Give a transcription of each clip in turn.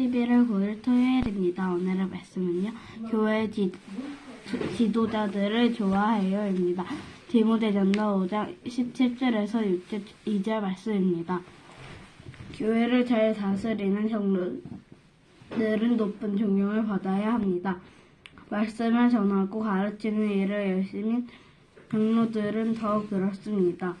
11월 9일 토요일입니다. 오늘의 말씀은요. 교회 지, 지도자들을 좋아해요입니다. 디모데전서 5장 17절에서 2절 말씀입니다. 교회를 잘 다스리는 장로들은 높은 존경을 받아야 합니다. 말씀을 전하고 가르치는 일을 열심히 장로들은 더 그렇습니다.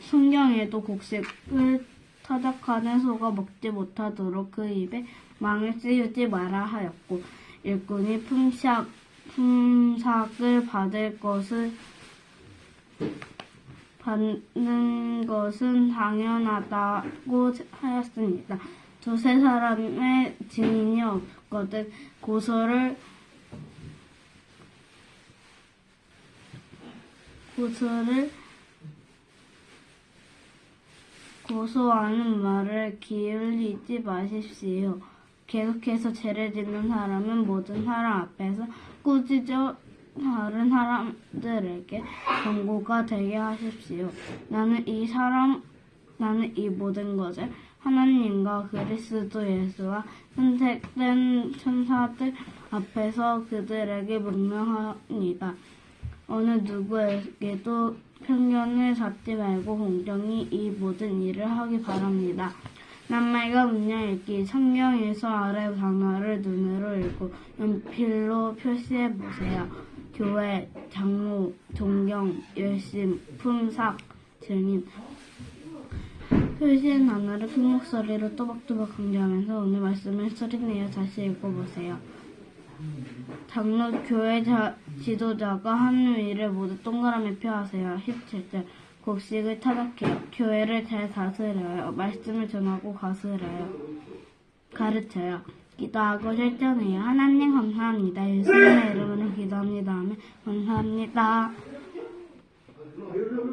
성경에도 곡식을 타작하는 소가 먹지 못하도록 그 입에 망을 씌우지 마라 하였고 일꾼이 품삯, 품삯을 받을 것을 받는 것은 당연하다고 하였습니다. 두세 사람의 증인이 없거든 고소를 고소를 고소하는 말을 기울이지 마십시오. 계속해서 죄를 짓는 사람은 모든 사람 앞에서 꾸짖어 다른 사람들에게 경고가 되게 하십시오. 나는 이 사람, 나는 이 모든 것을 하나님과 그리스도 예수와 선택된 천사들 앞에서 그들에게 명령합니다. 어느 누구에게도 편견을 갖지 말고 공정히 이 모든 일을 하기 바랍니다. 낱말과 문장 읽기, 성경에서 아래 단어를 눈으로 읽고 연필로 표시해 보세요. 교회, 장로, 존경, 열심, 품삯, 증인. 표시한 단어를 큰 목소리로 또박또박 강조하면서 오늘 말씀을 소리내어 다시 읽어보세요. 장로 교회 자, 지도자가 하는 일을 모두 동그라미 표하세요. 17절 곡식을 타작해요. 교회를 잘 다스려요. 말씀을 전하고 가스려요. 가르쳐요. 기도하고 실천해요. 하나님 감사합니다. 예수님의 이름으로 기도합니다. 감사합니다.